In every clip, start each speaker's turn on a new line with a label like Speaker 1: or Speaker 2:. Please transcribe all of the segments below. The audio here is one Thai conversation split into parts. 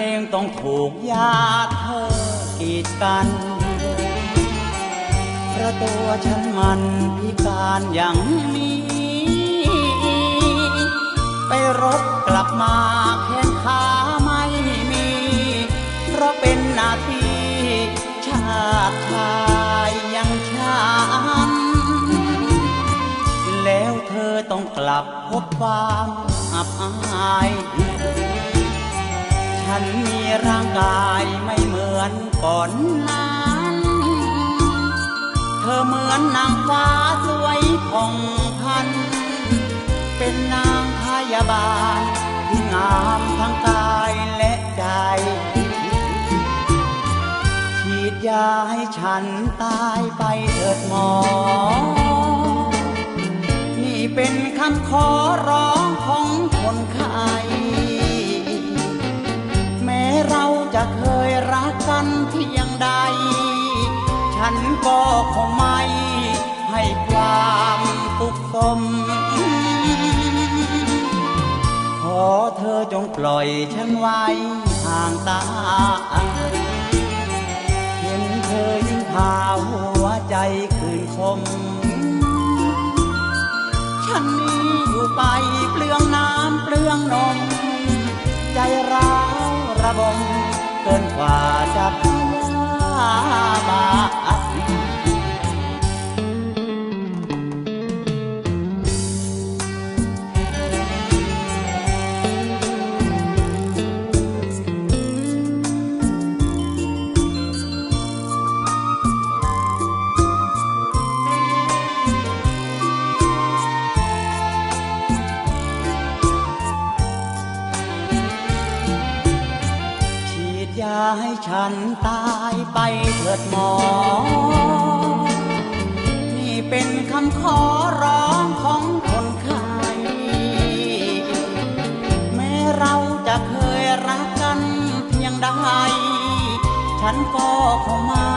Speaker 1: เองต้องถูกญาติเธอกีดกันเพราะตัวฉันมันพิการอย่างนี้ ไปรบกลับมาแขนขาไม่มี เพราะเป็นหน้าที่ชาติชายยังฉัน แล้วเธอต้องกลับพบความอับอาย ฉันมีร่างกายไม่เหมือนก่อนนั้นเธอเหมือนนางฟ้าสวยผ่องพัน เป็นนางพยาบาลที่งามทั้งกายและใจ ฉีดยาให้ฉันตายไปเถิดหมอ ก็คงไม่ให้ความสุขสม ขอเธอจงปล่อยฉันไว้ห่างตา เห็นเธอยิ่งพาหัวใจคืนคม ฉันนี้อยู่ไปเปลืองน้ำเปลืองนม ใจร้าวระบมเกินกว่าจะพยา ให้ฉันตายไปเถิดหมอ นี่เป็นคำขอร้องของคนไข้แม้เราจะเคยรักกันเพียงใด ฉันก็คงไม่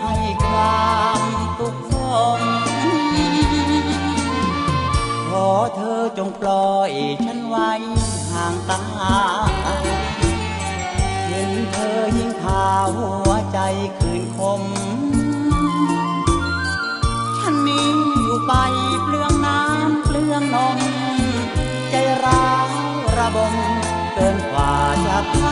Speaker 1: ให้ความตุกสมขอเธอจงปล่อยฉันไว้ห่างตา ไปเปลืองน้ำเปลืองนม ใจร้าวระบมเกินกว่าจะ